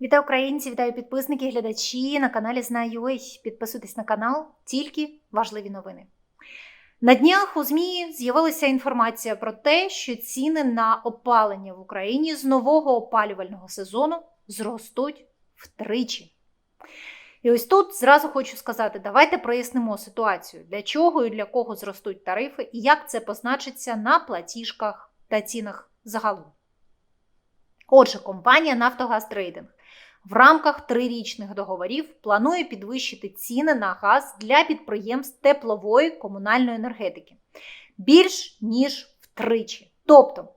Вітаю українці, вітаю підписники, глядачі на каналі Знаю.ua. Підписуйтесь на канал, тільки важливі новини. На днях у ЗМІ з'явилася інформація про те, що ціни на опалення в Україні з нового опалювального сезону зростуть втричі. І ось тут зразу хочу сказати: давайте прояснимо ситуацію, для чого і для кого зростуть тарифи, і як це позначиться на платіжках та цінах загалом. Отже, компанія Нафтогаз Трейдинг в рамках трирічних договорів планує підвищити ціни на газ для підприємств теплової комунальної енергетики більш ніж втричі. Тобто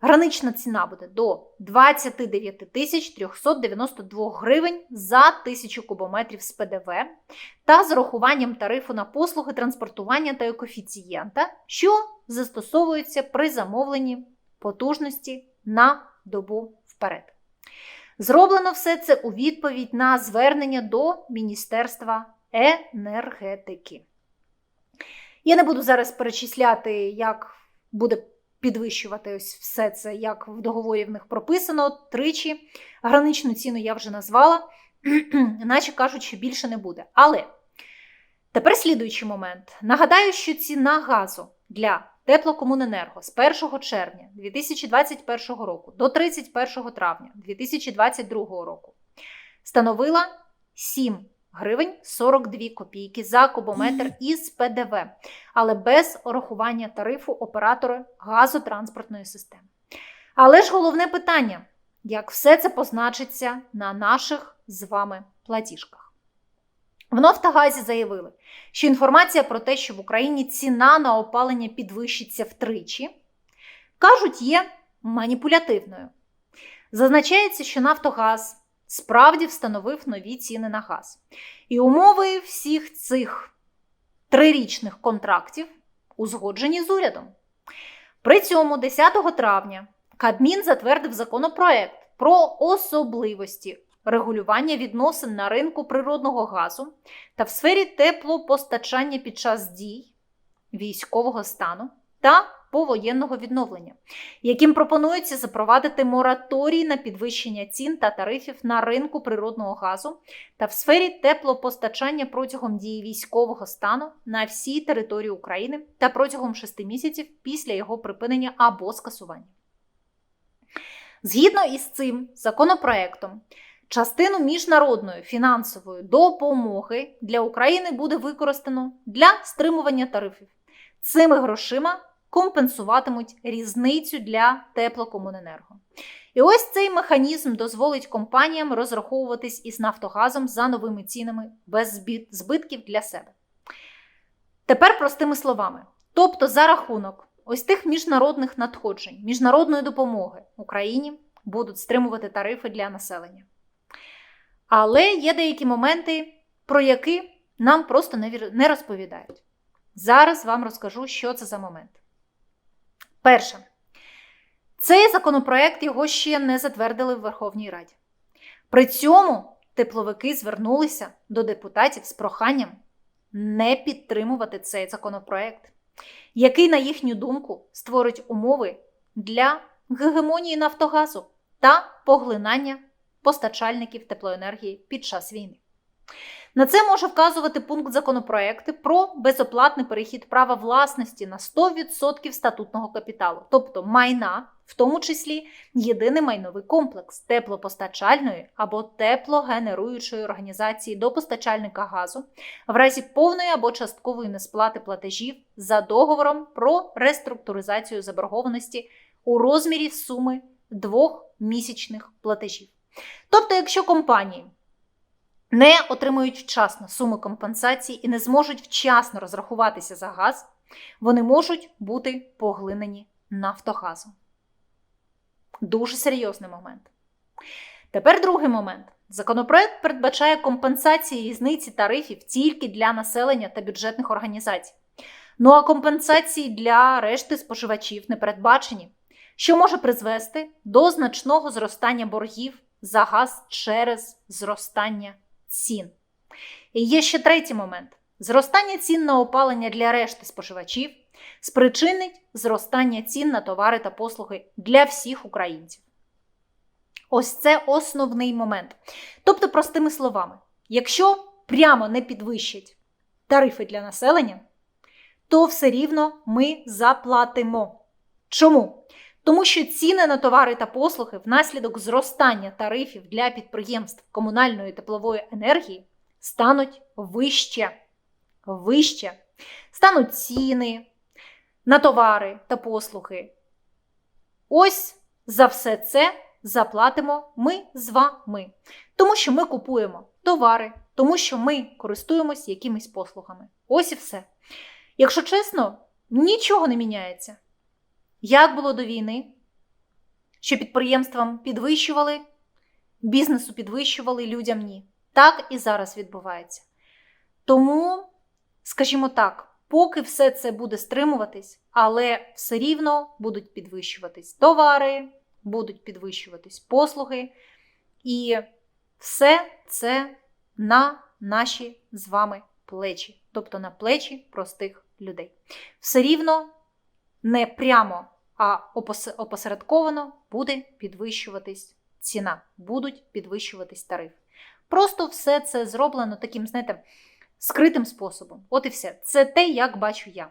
гранична ціна буде до 29 тисяч 392 гривень за тисячу кубометрів з ПДВ та з урахуванням тарифу на послуги транспортування та коефіцієнта, що застосовується при замовленні потужності на добу вперед. Зроблено все це у відповідь на звернення до Міністерства енергетики. Я не буду зараз перечисляти, як буде підвищувати ось все це, як в договорі в них прописано тричі. Граничну ціну я вже назвала, наче кажуть, що більше не буде. Але тепер слідуючий момент. Нагадаю, що ціна газу для Теплокомуненерго з 1 червня 2021 року до 31 травня 2022 року становила 7 гривень 42 копійки за кубометр із ПДВ, але без урахування тарифу оператора газотранспортної системи. Але ж головне питання: як все це позначиться на наших з вами платіжках? В Нафтогазі заявили, що інформація про те, що в Україні ціна на опалення підвищиться втричі, кажуть, є маніпулятивною. Зазначається, що Нафтогаз справді встановив нові ціни на газ. І умови всіх цих трирічних контрактів узгоджені з урядом. При цьому 10 травня Кабмін затвердив законопроект про особливості регулювання відносин на ринку природного газу та в сфері теплопостачання під час дій військового стану та повоєнного відновлення, яким пропонується запровадити мораторій на підвищення цін та тарифів на ринку природного газу та в сфері теплопостачання протягом дії військового стану на всій території України та протягом 6 місяців після його припинення або скасування. Згідно із цим законопроектом, Частину міжнародної фінансової допомоги для України буде використано для стримування тарифів. Цими грошима компенсуватимуть різницю для теплокомуненерго. І ось цей механізм дозволить компаніям розраховуватись із Нафтогазом за новими цінами без збитків для себе. Тепер простими словами. Тобто, за рахунок ось тих міжнародних надходжень, міжнародної допомоги Україні будуть стримувати тарифи для населення. Але є деякі моменти, про які нам просто не розповідають. Зараз вам розкажу, що це за момент. Перше, цей законопроект його ще не затвердили в Верховній Раді. При цьому тепловики звернулися до депутатів з проханням не підтримувати цей законопроект, який, на їхню думку, створить умови для гегемонії Нафтогазу та поглинання постачальників теплоенергії під час війни. На це може вказувати пункт законопроекту про безоплатний перехід права власності на 100% статутного капіталу, тобто майна, в тому числі єдиний майновий комплекс теплопостачальної або теплогенеруючої організації до постачальника газу в разі повної або часткової несплати платежів за договором про реструктуризацію заборгованості у розмірі суми двох місячних платежів. Тобто, якщо компанії не отримують вчасно суми компенсації і не зможуть вчасно розрахуватися за газ, вони можуть бути поглинені Нафтогазом. Дуже серйозний момент. Тепер другий момент. Законопроект передбачає компенсації різниці тарифів тільки для населення та бюджетних організацій. Ну а компенсації для решти споживачів не передбачені, що може призвести до значного зростання боргів за газ через зростання цін. І є ще третій момент: зростання цін на опалення для решти споживачів спричинить зростання цін на товари та послуги для всіх українців. Ось це основний момент. Тобто, простими словами, якщо прямо не підвищать тарифи для населення, то все рівно ми заплатимо. Чому? Тому що ціни на товари та послуги внаслідок зростання тарифів для підприємств комунальної теплової енергії стануть вище. Вище. Стануть ціни на товари та послуги. Ось за все це заплатимо ми з вами. Тому що ми купуємо товари, тому що ми користуємось якимись послугами. Ось і все. Якщо чесно, нічого не міняється. Як було до війни, що підприємствам підвищували, бізнесу підвищували, людям ні. Так і зараз відбувається. Тому, скажімо так, поки все це буде стримуватись, але все рівно будуть підвищуватись товари, будуть підвищуватись послуги, і все це на наші з вами плечі, тобто на плечі простих людей. Все рівно не прямо, а опосередковано буде підвищуватись ціна, будуть підвищуватись тарифи. Просто все це зроблено таким, знаєте, скритим способом. От і все. Це те, як бачу я.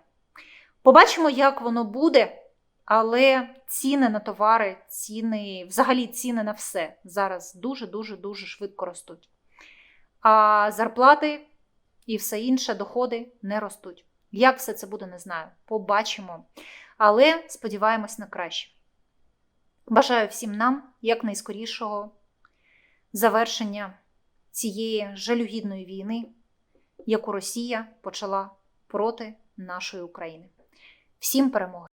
Побачимо, як воно буде, але ціни на товари, ціни, взагалі ціни на все зараз дуже-дуже дуже швидко ростуть. А зарплати і все інше, доходи не ростуть. Як все це буде, не знаю. Побачимо. Але сподіваємось на краще. Бажаю всім нам якнайскорішого завершення цієї жалюгідної війни, яку Росія почала проти нашої України. Всім перемоги!